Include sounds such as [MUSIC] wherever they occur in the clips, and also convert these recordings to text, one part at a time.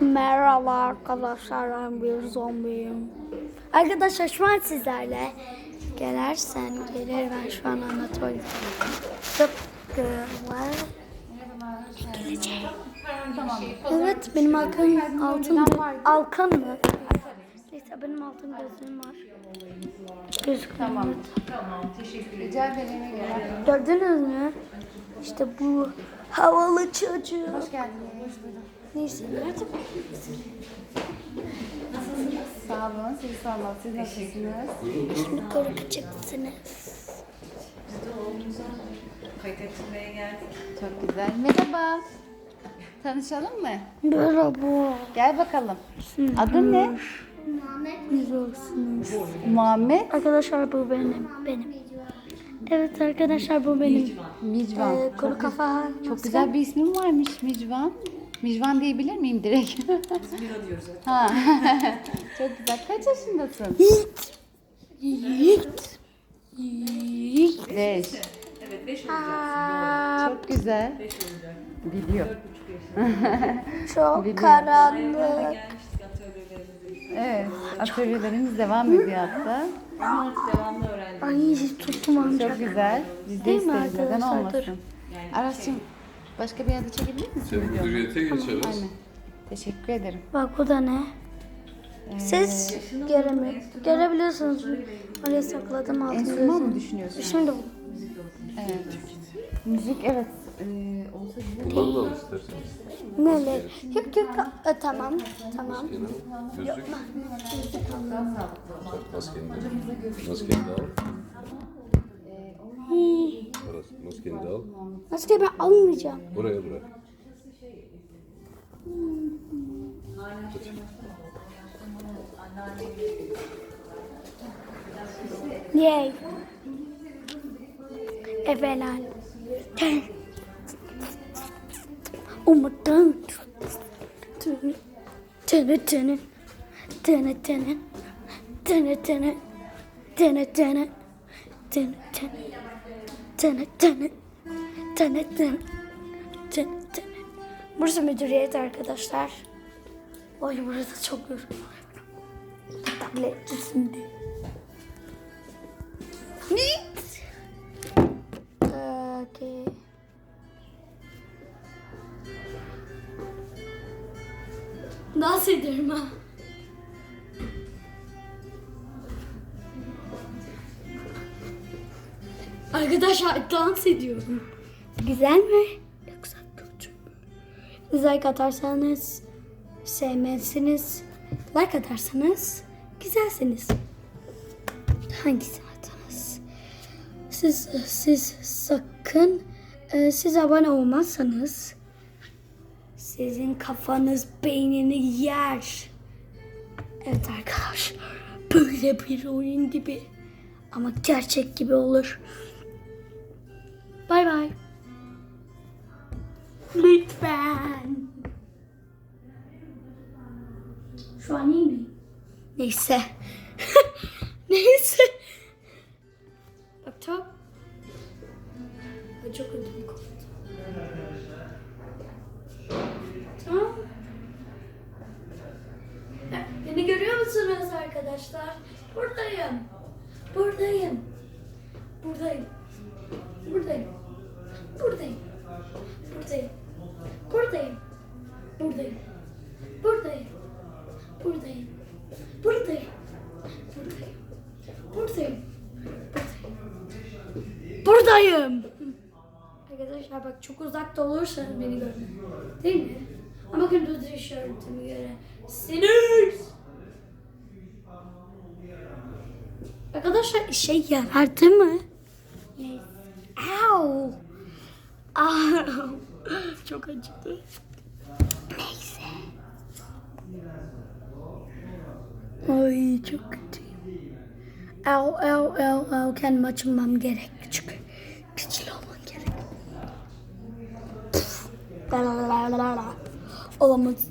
Merhaba arkadaşlar ben bir zombiyim. Arkadaşlar şu an sizlerle gelersen gelir ben şu an anlatıyorum. Tıpkı var. Gelecek. Evet benim altın altın alkan mı? Neyse benim altın gözlüğüm var. Gözlüğüm. Tamam. Tamam. Teşekkür ederim. Rica ederim. Gel. Gördünüz mü? İşte bu havalı çocuğu. Hoş geldiniz. Neyse bu? Sağ olun. Siz sağ olun. Siz nasılsınız? Şimdi korkacaksınız. Kayıt ettirmeye geldik. Çok güzel. Merhaba. Tanışalım mı? Merhaba. Gel bakalım. Adın ne? Güzelsiniz. Muhammed Arkadaşlar bu benim. Benim. Evet arkadaşlar bu benim. Micvan. Ee, kuru kafa. Çok güzel bir ismin varmış Micvan. Micvan diyebilir miyim direkt? Biz Mira diyoruz hep. ha. [LAUGHS] Çok güzel. Kaç yaşındasın? Yiğit. Yiğit. Yiğit. Beş. Evet 5 olacaksın. Çok güzel. 5 olacak. Biliyor. 4,5 yaşında. Çok karanlık. Evet. Atölyelerimiz devam ediyor hatta. Ama devamlı öğrendik. Ay tuttum amca. Çok güzel. Biz de Değil mi isteriz neden arkadaşlar? olmasın. Aras'cığım başka bir yerde çekebilir misin? Sen müdüriyete geçeriz. Aynen. Teşekkür ederim. Bak bu da ne? Siz göremiyor. Görebiliyorsunuz. Oraya sakladım altın Enstrüman mı düşünüyorsun? Şimdi bu. Evet. Müzik evet. Ee, olsa güzel. Kullanalım isterseniz. Neler? Yok yok. E, tamam. Tamam. Gözlük. Maskeni de. Maskeni de al. Orası. Maskeni de al. Maske ben almayacağım. Buraya bırak. Yay. Evelal. Umuttan. Tını tını tını. Tını tını. Tını tını. Tını tını. Tını tını. Tını tını. Tını. Burası müdüriyet arkadaşlar. Oy burada çok yoruldum. Tabletçisinde. Neat. Okay. Dans ederim ha. Arkadaşlar dans ediyorum. Güzel mi? Yoksa kötü mü? Like atarsanız sevmezsiniz. Like atarsanız güzelsiniz. Hangisini atarız? Siz siz sakın e, siz abone olmazsanız sizin kafanız beynini yer. Evet arkadaşlar böyle bir oyun gibi ama gerçek gibi olur. Bay bay. Lütfen. Şu an iyi mi? Neyse. [LAUGHS] Neyse. Musunuz arkadaşlar? Buradayım. Buradayım. Buradayım. Buradayım. Buradayım. Buradayım. Buradayım. Buradayım. Buradayım. Buradayım. Buradayım. Buradayım. Buradayım. Buradayım. Arkadaşlar bak çok uzakta olursanız beni görün. Değil mi? Ama gündüz işaretimi göre. Sinir. Arkadaşlar işe yaradı mı? Yes. Au. Au. Çok acıdı. Neyse. Ay çok kötüyüm. Au au au au kendimi açılmam gerek. Çünkü güçlü olmam gerek. Olamaz.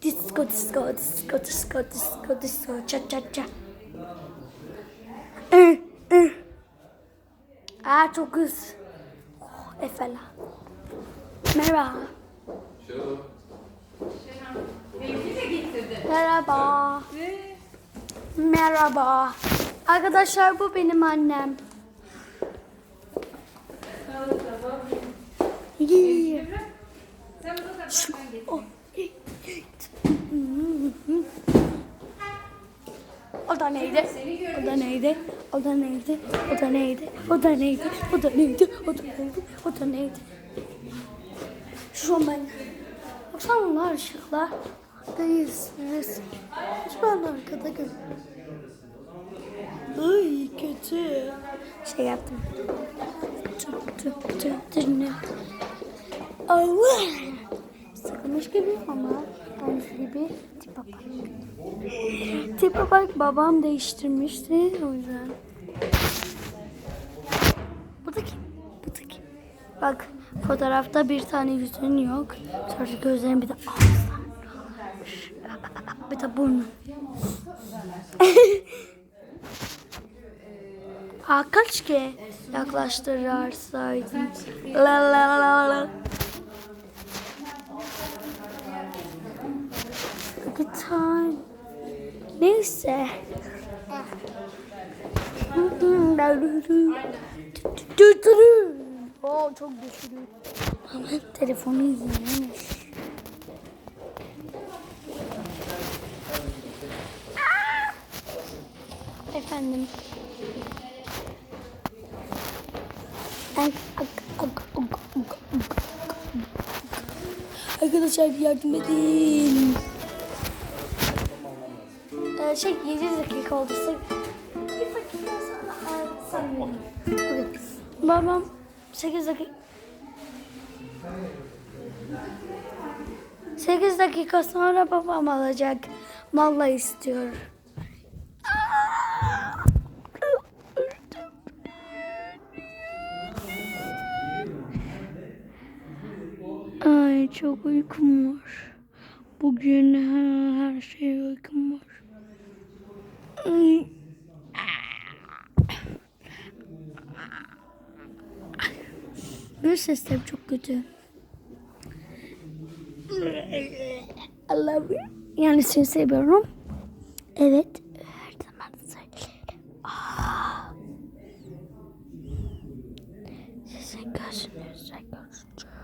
Disco, disco, disco, disco, disco, disco, cha cha cha. Aa çok hız. Oh, Efela. Merhaba. Merhaba. Merhaba. Arkadaşlar bu benim annem. Yeah. Sen. O da neydi? O da neydi? O da neydi? O da neydi? O da neydi? O da neydi? O da neydi? O da neydi? Şu an ben... Baksana onlar ışıklar. Değilsiniz. Şu an arkada gör. Ay kötü. Şey yaptım. Tüp tüp tüp tüp. Allah. Sıkılmış gibi ama olmuş gibi tipe bak. Tipe bak babam değiştirmişti o yüzden. Bu da kim? Bu da kim? Bak fotoğrafta bir tane yüzün yok. Sonra gözlerin bir de ağızlar. Bir de burnu. [LAUGHS] Aa kaç ki yaklaştırırsaydın. La la la la. Good time. Neyse. Oo çok güçlü. Ama telefonu izlemiş. Efendim. Ay, ak, ak, ak, ak, ak. Arkadaşlar yardım edin. Ee, şey 7 dakika oldu. Bir dakika sonra e, sanmıyorum. Okay. Babam 8 dakika 8 dakika sonra babam alacak. Malla istiyor. Ay çok uykum var. Bugün her, her şey uykum var. Göz seslerim çok kötü. Allah'ım. Yani seni seviyorum. Evet. Her zaman söylerim. Aa. Sizin gözünüzde gözüküyor.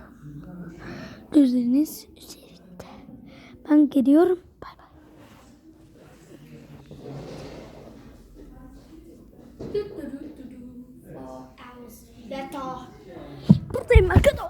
Gözünüz üzerinde. Ben geliyorum. tutaj Magda